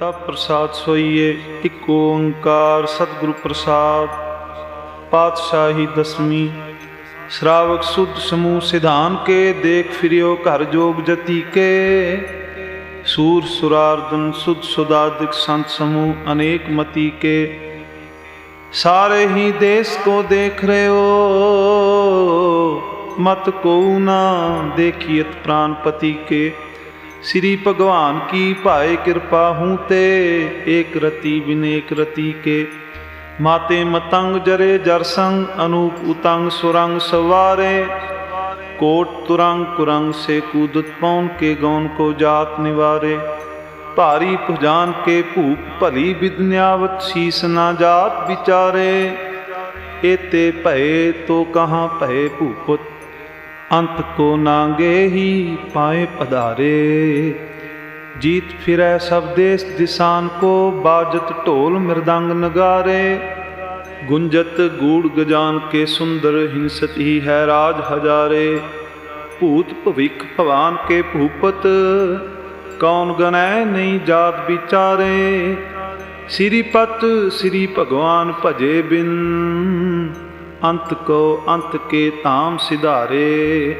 ਤਪ ਪ੍ਰਸਾਦ ਸੋਈਏ, ਇੱਕ ਓੰਕਾਰ ਸਤਿਗੁਰੂ ਪ੍ਰਸਾਦ। ਪਾਤਸ਼ਾਹੀ ਦਸਵੀਂ। ਸ਼ਰਾਵਕ ਸੁਧ ਸਮੂਹ ਸਿਧਾਨ ਕੇ, ਦੇਖ ਫਿਰਿਓ ਘਰ ਜੋਗ ਜਤੀ ਕੇ। ਸੂਰ ਸੁਰਾਰਦਨ ਸੁਧ ਸੁਦਾਦਿਕ ਸੰਤ ਸਮੂਹ ਅਨੇਕ ਮਤੀ ਕੇ। ਸਾਰੇ ਹੀ ਦੇਸ ਕੋ ਦੇਖ ਰਹੇ ਹੋ ਮਤ ਕੋ ਨਾ ਦੇਖੀਤ ਪ੍ਰਾਨਪਤੀ ਕੇ। ਸ੍ਰੀ ਭਗਵਾਨ ਕੀ ਭਾਏ ਕਿਰਪਾ ਹੂੰ ਤੇ, ਏਕ ਰਤੀ ਬਿਨੇਕ ਰਤੀ ਕੇ। ਮਾਤੇ ਮਤੰਗ ਜਰੇ ਜਰ ਸੰਗ, ਅਨੂਪ ਉਤੰਗ ਸੁਰੰਗ ਸਵਾਰੇ। ਕੋਟ ਤੁਰੰਗ ਕੁਰੰਗ ਸੇ ਕੂਦਤ ਪੌਨ ਕੇ ਗੌਨ ਕੋ ਜਾਤ ਨਿਵਾਰੇ। ਭਾਰੀ ਭੁਜਾਨ ਕੇ ਭੂਪ ਭਲੀ ਵਿਦਨਿਆਵਤ ਸੀਸ ਨਾ ਜਾਤ ਵਿਚਾਰੇ। ਏਤੇ ਭਏ ਤੋ ਕਹਾਂ ਭਏ ਭੂਪਤ ਅੰਤ ਕੋ ਨਾਂਗੇ ਹੀ ਪਾਏ ਪਧਾਰੇ। ਜੀਤ ਫਿਰੈ ਸਭ ਦੇਸ ਦਿਸਾਨ ਕੋ, ਬਾਜਤ ਢੋਲ ਮਿਰਦੰਗ ਨਗਾਰੇ। ਗੁੰਜਤ ਗੂੜ ਗਜਾਨ ਕੇ ਸੁੰਦਰ ਹਿੰਸਤ ਹੀ ਹੈ ਰਾਜ ਹਜ਼ਾਰੇ। ਭੂਤ ਭਵਿਖ ਭਵਾਨ ਕੇ ਭੂਪਤ, ਕੌਣ ਗਨੈ ਨਹੀਂ ਜਾਤ ਵਿਚਾਰੇ। ਸ੍ਰੀ ਪਤ ਸ੍ਰੀ ਭਗਵਾਨ ਭਜੇ ਬਿਨ। ਅੰਤ ਕੋ ਅੰਤ ਕੇ ਤਾਮ ਸਿਧਾਰੇ।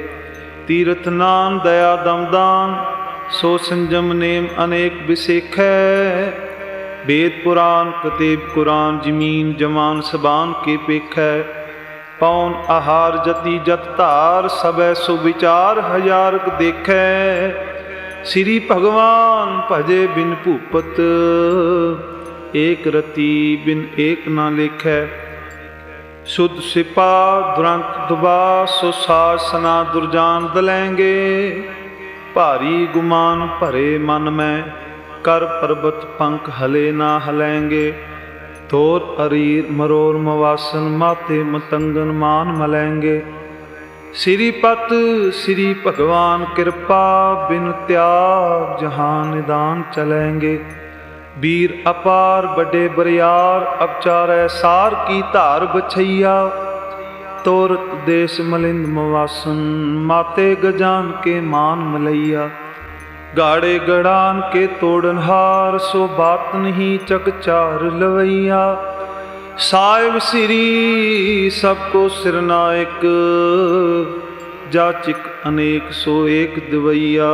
ਤੀਰਥ ਨਾਮ ਦਇਆ ਦਮਦਾਨ ਸੋ ਸੰਜਮ ਨੇਮ ਅਨੇਕ ਵਿਸੇਖੈ। ਵੇਦ ਪੁਰਾਨ ਕਤੇਬ ਕੁਰਾਨ ਜ਼ਮੀਨ ਜਮਾਨ ਸਬਾਨ ਕੇ ਪੇਖੈ। ਪੌਨ ਆਹਾਰ ਜਤੀ ਜਤ ਧਾਰ, ਸਬੈ ਸੁ ਵਿਚਾਰ ਹਜ਼ਾਰਕ ਦੇਖੈ। ਸ੍ਰੀ ਭਗਵਾਨ ਭਜੇ ਬਿਨ ਭੂਪਤ, ਏਕ ਰਤੀ ਬਿਨ ਏਕ ਨਾ ਲੇਖੈ। ਸੁਧ ਸਿਪਾ ਦੁਰੰਤ ਦੁਬਾ, ਸੋ ਸਾਜ ਦੁਰਜਾਨ ਦਲੈਂਗੇ। ਭਾਰੀ ਗੁਮਾਨ ਭਰੇ ਮਨ ਮੈਂ, ਕਰ ਪਰਬਤ ਪੰਖ ਹਲੇ ਨਾ ਹਲੈਂਗੇ। ਤੋਰ ਅਰੀਰ ਮਰੋਰ ਮਵਾਸਨ, ਮਾਤੇ ਮਤੰਗਨ ਮਾਨ ਮਲੈਂਗੇ। ਸ੍ਰੀ ਪਤ, ਸ੍ਰੀ ਭਗਵਾਨ ਕਿਰਪਾ, ਬਿਨ ਤਿਆਗ ਜਹਾਨ ਨਿਦਾਨ ਚਲੈਂਗੇ। ਵੀਰ ਅਪਾਰ ਵੱਡੇ ਬਰਿਆਰ ਅਪਚਾਰੈ ਸਾਰ ਕੀ ਧਾਰ ਬਛਈਆ। ਤੋਰਤ ਦੇਸ ਮਲਿੰਦ ਮਵਾਸਨ, ਮਾਤੇ ਗਜਾਨ ਕੇ ਮਾਨ ਮਲਈਆ। ਗਾੜੇ ਗੜਾਨ ਕੇ ਤੋੜਨ ਹਾਰ, ਸੋ ਬਾਤ ਨਹੀਂ ਚਕਚਾਰ ਲਵਈਆ। ਸਾਹਿਬ ਸ੍ਰੀ, ਸਭ ਕੋ ਸਿਰਨਾਇਕ ਜਾਚਿਕ ਅਨੇਕ ਸੋ ਏਕ ਦਵਈਆ।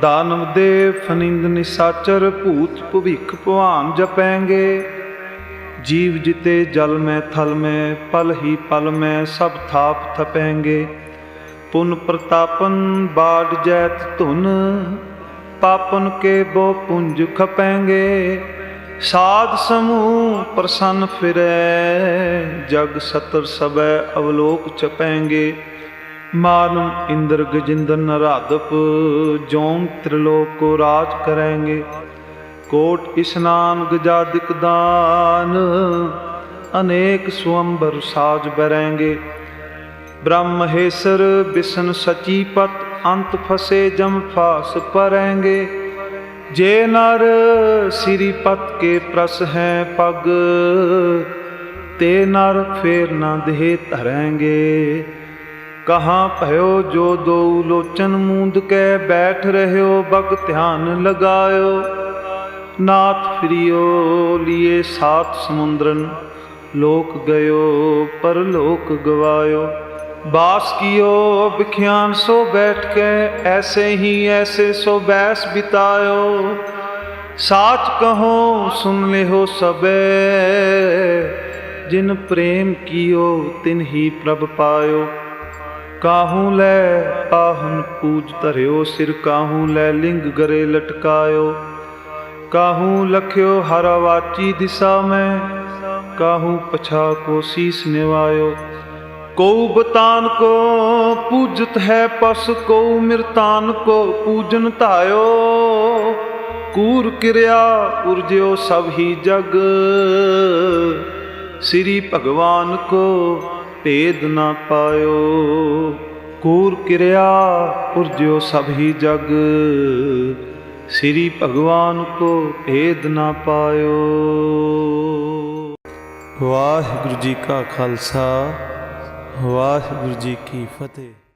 ਦਾਨਵ ਦੇ ਫਨਿੰਦ ਨਿਸਾਚਰ ਭੂਤ ਭਵਿਖ ਭਵਾਨ ਜਪੈਂਗੇ। ਜੀਵ ਜਿਤੇ ਜਲ ਮੈਂ, ਥਲ ਮੈਂ, ਪਲ ਹੀ ਪਲ ਮੈਂ, ਸਭ ਥਾਪ ਥਪੈਂਗੇ। ਪੁਨ ਪ੍ਰਤਾਪਨ ਬਾੜ ਜੈਤ ਧੁਨ, ਪਾਪਨ ਕੇ ਬੋ ਪੁੰਜ ਖਪੈਂਗੇ। ਸਾਧ ਸਮੂਹ ਪ੍ਰਸੰਨ ਫਿਰੈ, ਜਗ ਸਤਰ ਸਬੈ ਅਵਲੋਕ ਚਪੈਂਗੇ। ਮਾਨਮ ਇੰਦਰ ਗਜਿੰਦਰ ਨਰਾਦਪ ਜੋਮ ਤ੍ਰਿਲੋਕ ਕੋ ਰਾਜ ਕਰੈਂਗੇ। ਕੋਟ ਇਸਨਾਨ ਗਜਾਦਿਕ ਦਾਨ, ਅਨੇਕ ਸੁਅੰਬਰ ਸਾਜ ਬਰੈਂਗੇ। ਬ੍ਰਹਮ ਬਿਸ਼ਨ ਸਚੀ ਪਤ, ਅੰਤ ਫਸੇ ਜਮ ਫਾਸ ਪਰੈਂਗੇ। ਜੇ ਨਰ ਸ੍ਰੀ ਪਤ ਕੇ ਪ੍ਰਸ ਹੈ ਪਗ, ਤੇ ਨਰ ਫੇਰ ਨਾ ਦੇਹ ਧਰੈਂਗੇ। कहाँ पयो जो दो लोचन मूंद के बैठ रहे हो बग ध्यान लगायो। नाथ फिरियो, लिए सात समुद्रन, लोक गयो पर लोक गवायो। बास कियो, बिख्यान सो बैठ के, ऐसे ही ऐसे सो बैस बितायो। साच कहो, सुन ले हो सबे, जिन प्रेम कियो तिन ही प्रभ पायो। ਕਾਹੂ ਲੈ ਆਹਨ ਪੂਜ ਧਰਿਓ, ਸਿਰ ਕਾਹੂ ਲੈ ਲਿੰਗ ਗਰੇ ਲਟਕਾਇਓ। ਕਾਹੂ ਲਖਿਓ ਹਰ ਵਾਚੀ ਦਿਸ਼ਾ ਮੈਂ, ਕਾਹੂ ਪਛਾ ਕੋ ਸੀਸ ਨਿਵਾਇਓ। ਕਉ ਬਤਾਨ ਕੋ ਪੂਜਤ ਹੈ ਪਸ, ਕਉ ਮਿਰਤਾਨ ਕੋ ਪੂਜਨ ਧਾਇਓ। ਕੂਰ ਕਿਰਿਆ ਉਰਜਿਓ ਸਭ ਹੀ ਜਗ, ਸ੍ਰੀ ਭਗਵਾਨ ਕੋ ਭੇਦ ਨਾ ਪਾਇਓ। ਕੂਰ ਕਿਰਿਆ ਉਰਜਿਓ ਸਭ ਜਗ। ਸ੍ਰੀ ਭਗਵਾਨ ਕੋ ਭੇਦ ਨਾ ਪਾਇਓ। ਵਾਹਿਗੁਰੂ ਜੀ ਕਾ ਖਾਲਸਾ, ਵਾਹਿਗੁਰੂ ਜੀ ਕੀ ਫਤਿਹ।